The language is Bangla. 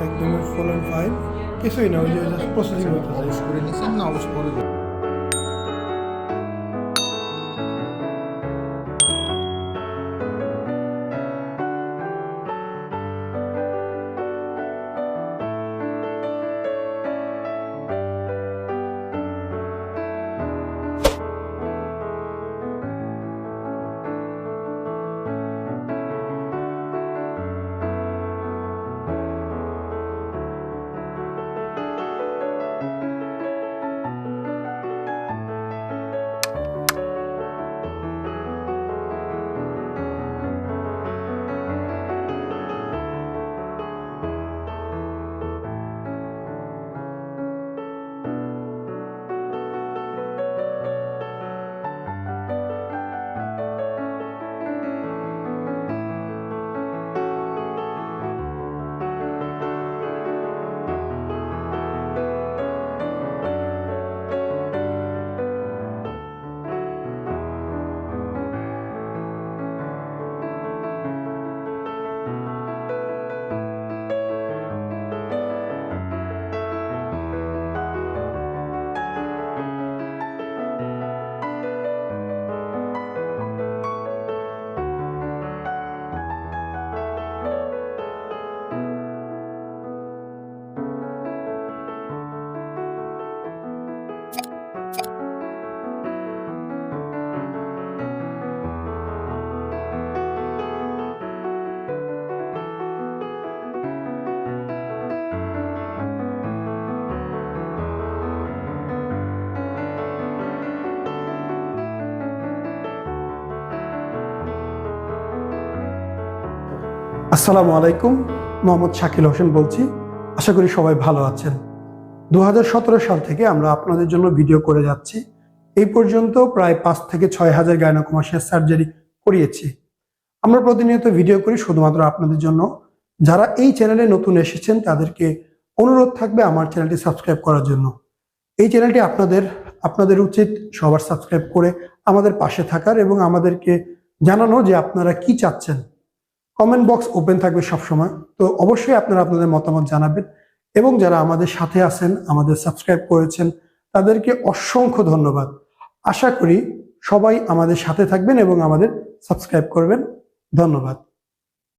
একদমই ফোর অ্যান্ড ফাইভ কিছুই না, ওই যে প্রসেসিং হচ্ছে অবশ করে না অবশ্য করে আসসালামু আলাইকুম, মোহাম্মদ শাকিল হোসেন বলছি। আশা করি সবাই ভালো আছেন। দু হাজার সতেরো সাল থেকে আমরা আপনাদের জন্য ভিডিও করে যাচ্ছি। এই পর্যন্ত প্রায় পাঁচ থেকে ছয় হাজার গায়নাকমাসিয়ার সার্জারি করিয়েছি। আমরা প্রতিনিয়ত ভিডিও করি শুধুমাত্র আপনাদের জন্য। যারা এই চ্যানেলে নতুন এসেছেন, তাদেরকে অনুরোধ থাকবে আমার চ্যানেলটি সাবস্ক্রাইব করার জন্য। এই চ্যানেলটি আপনাদের আপনাদের উচিত সবার সাবস্ক্রাইব করে আমাদের পাশে থাকার এবং আমাদেরকে জানানো যে আপনারা কি চাচ্ছেন। কমেন্ট বক্স ওপেন থাকবে সবসময়। তো অবশ্যই আপনারা আপনাদের মতামত জানাবেন এবং যারা আমাদের সাথে আছেন, আমাদের সাবস্ক্রাইব করেছেন, তাদেরকে অসংখ্য ধন্যবাদ। আশা করি সবাই আমাদের সাথে থাকবেন এবং আমাদের সাবস্ক্রাইব করবেন। ধন্যবাদ।